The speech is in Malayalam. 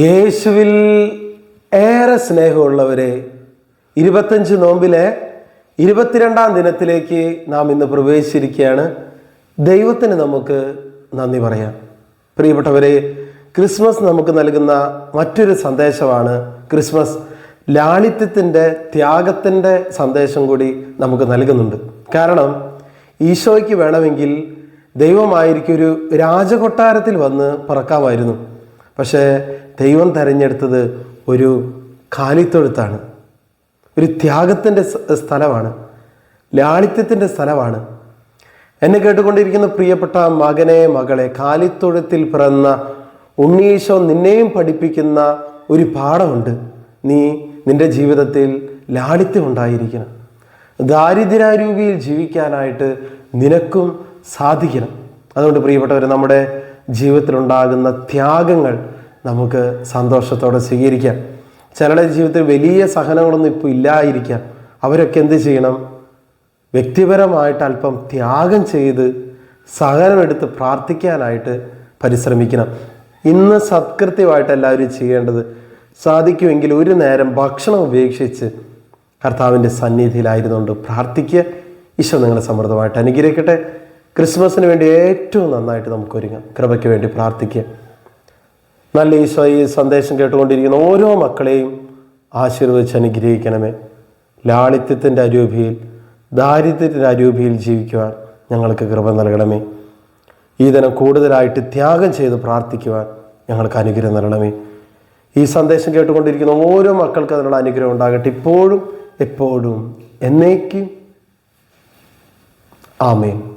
യേശുവിൽ ഏറെ സ്നേഹമുള്ളവരെ ഇരുപത്തഞ്ച് നോമ്പിലെ ഇരുപത്തിരണ്ടാം ദിനത്തിലേക്ക് നാം ഇന്ന് പ്രവേശിച്ചിരിക്കുകയാണ്. ദൈവത്തിന് നമുക്ക് നന്ദി പറയാം. പ്രിയപ്പെട്ടവരെ ക്രിസ്മസ് നമുക്ക് നൽകുന്ന മറ്റൊരു സന്ദേശമാണ് ക്രിസ്മസ്. ലാളിത്യത്തിന്റെ ത്യാഗത്തിന്റെ സന്ദേശം കൂടി നമുക്ക് നൽകുന്നുണ്ട്. കാരണം ഈശോയ്ക്ക് വേണമെങ്കിൽ ദൈവമായിരിക്കും ഒരു രാജകൊട്ടാരത്തിൽ വന്ന് പറക്കാമായിരുന്നു. പക്ഷേ ദൈവം തിരഞ്ഞെടുത്തത് ഒരു കാലിത്തൊഴുത്താണ്. ഒരു ത്യാഗത്തിന്റെ സ്ഥലമാണ്. ലാളിത്യത്തിന്റെ സ്ഥലമാണ്. എന്നെ കേട്ടുകൊണ്ടിരിക്കുന്ന പ്രിയപ്പെട്ട മകനെ മകളെ കാലിത്തൊഴുത്തിൽ പിറന്ന ഉണ്ണീശോ നിന്നെയും പഠിപ്പിക്കുന്ന ഒരു പാഠമുണ്ട്. നീ നിന്റെ ജീവിതത്തിൽ ലാളിത്യം ഉണ്ടായിരിക്കണം. ദാരിദ്ര്യാരൂപിയിൽ ജീവിക്കാനായിട്ട് നിനക്കും സാധിക്കണം. അതുകൊണ്ട് പ്രിയപ്പെട്ടവർ നമ്മുടെ ജീവിതത്തിലുണ്ടാകുന്ന ത്യാഗങ്ങൾ നമുക്ക് സന്തോഷത്തോടെ സ്വീകരിക്കാം. ചിലരുടെ ജീവിതത്തിൽ വലിയ സഹനങ്ങളൊന്നും ഇപ്പോൾ ഇല്ലായിരിക്കാം. അവരൊക്കെ എന്ത് ചെയ്യണം? വ്യക്തിപരമായിട്ട് അല്പം ത്യാഗം ചെയ്ത് സഹനമെടുത്ത് പ്രാർത്ഥിക്കാനായിട്ട് പരിശ്രമിക്കണം. ഇന്ന് സത്കൃത്യമായിട്ട് എല്ലാവരും ചെയ്യേണ്ടത് സാധിക്കുമെങ്കിൽ ഒരു നേരം ഭക്ഷണം ഉപേക്ഷിച്ച് കർത്താവിന്റെ സന്നിധിയിലായിരുന്നുകൊണ്ട് പ്രാർത്ഥിക്കുക. ഈശോ നിങ്ങളെ സമൃദ്ധമായിട്ട് അനുഗ്രഹിക്കട്ടെ. ക്രിസ്മസിന് വേണ്ടി ഏറ്റവും നന്നായിട്ട് നമുക്ക് ഒരുങ്ങാം. കൃപയ്ക്ക് വേണ്ടി പ്രാർത്ഥിക്കുക നല്ല ഈശോ ഈ സന്ദേശം കേട്ടുകൊണ്ടിരിക്കുന്ന ഓരോ മക്കളെയും ആശീർവദിച്ച് അനുഗ്രഹിക്കണമേ. ലാളിത്യത്തിന്റെ അരൂപിയിൽ ദാരിദ്ര്യത്തിന്റെ അരൂപിയിൽ ജീവിക്കുവാൻ ഞങ്ങൾക്ക് കൃപ നൽകണമേ. ഈ ദിനം കൂടുതലായിട്ട് ത്യാഗം ചെയ്ത് പ്രാർത്ഥിക്കുവാൻ ഞങ്ങൾക്ക് അനുഗ്രഹം നൽകണമേ. ഈ സന്ദേശം കേട്ടുകൊണ്ടിരിക്കുന്ന ഓരോ മക്കൾക്ക് അതിനുള്ള അനുഗ്രഹം ഉണ്ടാകട്ടെ. ഇപ്പോഴും എപ്പോഴും എന്നേക്കും. ആമേൻ.